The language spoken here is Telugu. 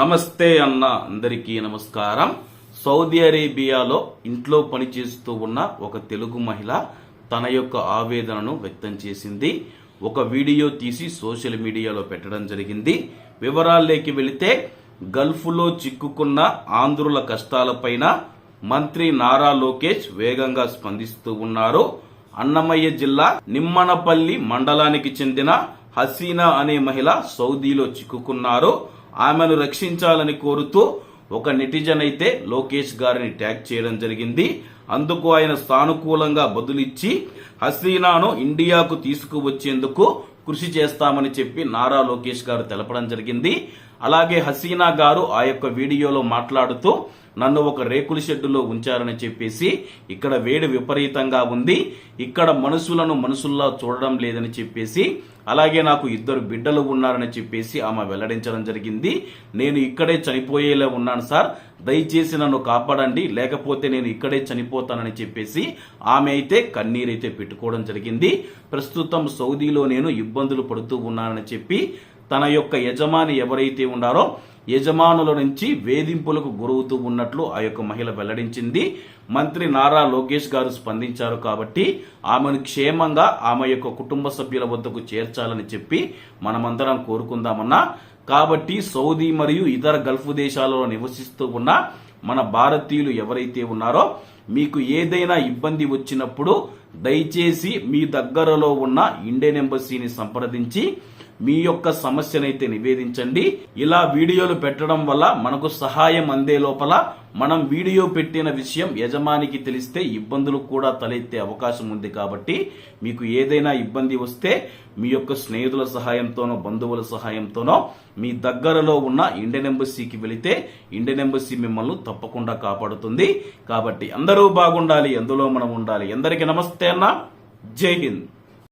నమస్తే అన్న అందరికీ నమస్కారం. సౌదీ అరేబియాలో ఇంట్లో పనిచేస్తూ ఉన్న ఒక తెలుగు మహిళ తన యొక్క ఆవేదనను వ్యక్తం చేసింది. ఒక వీడియో తీసి సోషల్ మీడియాలో పెట్టడం జరిగింది. వివరాల్లోకి వెళితే గల్ఫ్లో చిక్కుకున్న ఆంధ్రుల కష్టాలపైన మంత్రి నారా లోకేష్ వేగంగా స్పందిస్తూ ఉన్నారు. అన్నమయ్య జిల్లా నిమ్మనపల్లి మండలానికి చెందిన హసీనా అనే మహిళ సౌదీలో చిక్కుకున్నారు. ఆమెను రక్షించాలని కోరుతూ ఒక నెటిజన్ అయితే లోకేష్ గారిని ట్యాగ్ చేయడం జరిగింది. అందుకు ఆయన సానుకూలంగా బదులిచ్చి హసీనాను ఇండియాకు తీసుకువచ్చేందుకు కృషి చేస్తామని చెప్పి నారా లోకేష్ గారు తెలపడం జరిగింది. అలాగే హసీనా గారు ఆ యొక్క వీడియోలో మాట్లాడుతూ నన్ను ఒక రేకుల షెడ్డులో ఉంచారని చెప్పేసి ఇక్కడ వేడి విపరీతంగా ఉంది ఇక్కడ మనుషులను మనుషుల్లా చూడడం లేదని చెప్పేసి అలాగే నాకు ఇద్దరు బిడ్డలు ఉన్నారని చెప్పేసి ఆమె వెల్లడించడం జరిగింది. నేను ఇక్కడే చనిపోయేలా ఉన్నాను సార్. దయచేసి నన్ను కాపాడండి లేకపోతే నేను ఇక్కడే చనిపోతానని చెప్పేసి ఆమె అయితే కన్నీరైతే పెట్టుకోవడం జరిగింది. ప్రస్తుతం సౌదీలో నేను ఇబ్బందులు పడుతూ ఉన్నానని చెప్పి తన యొక్క యజమాని ఎవరైతే ఉన్నారో యజమానుల నుంచి వేధింపులకు గురవుతూ ఉన్నట్లు ఆ యొక్క మహిళ వెల్లడించింది. మంత్రి నారా లోకేష్ గారు స్పందించారు కాబట్టి ఆమెను క్షేమంగా ఆమె యొక్క కుటుంబ సభ్యుల వద్దకు చేర్చాలని చెప్పి మనమందరం కోరుకుందామన్నా కాబట్టి సౌదీ మరియు ఇతర గల్ఫ్ దేశాలలో నివసిస్తూ ఉన్న మన భారతీయులు ఎవరైతే ఉన్నారో మీకు ఏదైనా ఇబ్బంది వచ్చినప్పుడు దయచేసి మీ దగ్గరలో ఉన్న ఇండియన్ ఎంబసీని సంప్రదించి మీ యొక్క సమస్యనైతే నివేదించండి. ఇలా వీడియోలు పెట్టడం వల్ల మనకు సహాయం అందే లోపల మనం వీడియో పెట్టిన విషయం యజమానికి తెలిస్తే ఇబ్బందులు కూడా తలెత్తే అవకాశం ఉంది కాబట్టి మీకు ఏదైనా ఇబ్బంది వస్తే మీ యొక్క స్నేహితుల సహాయంతోనో బంధువుల సహాయంతోనో మీ దగ్గరలో ఉన్న ఇండియన్ ఎంబసీకి వెళితే ఇండియన్ ఎంబసీ మిమ్మల్ని తప్పకుండా కాపాడుతుంది. కాబట్టి అందరూ బాగుండాలి ఎందులో మనం ఉండాలి. ఎందరికీ నమస్తే అన్న. జై హింద్.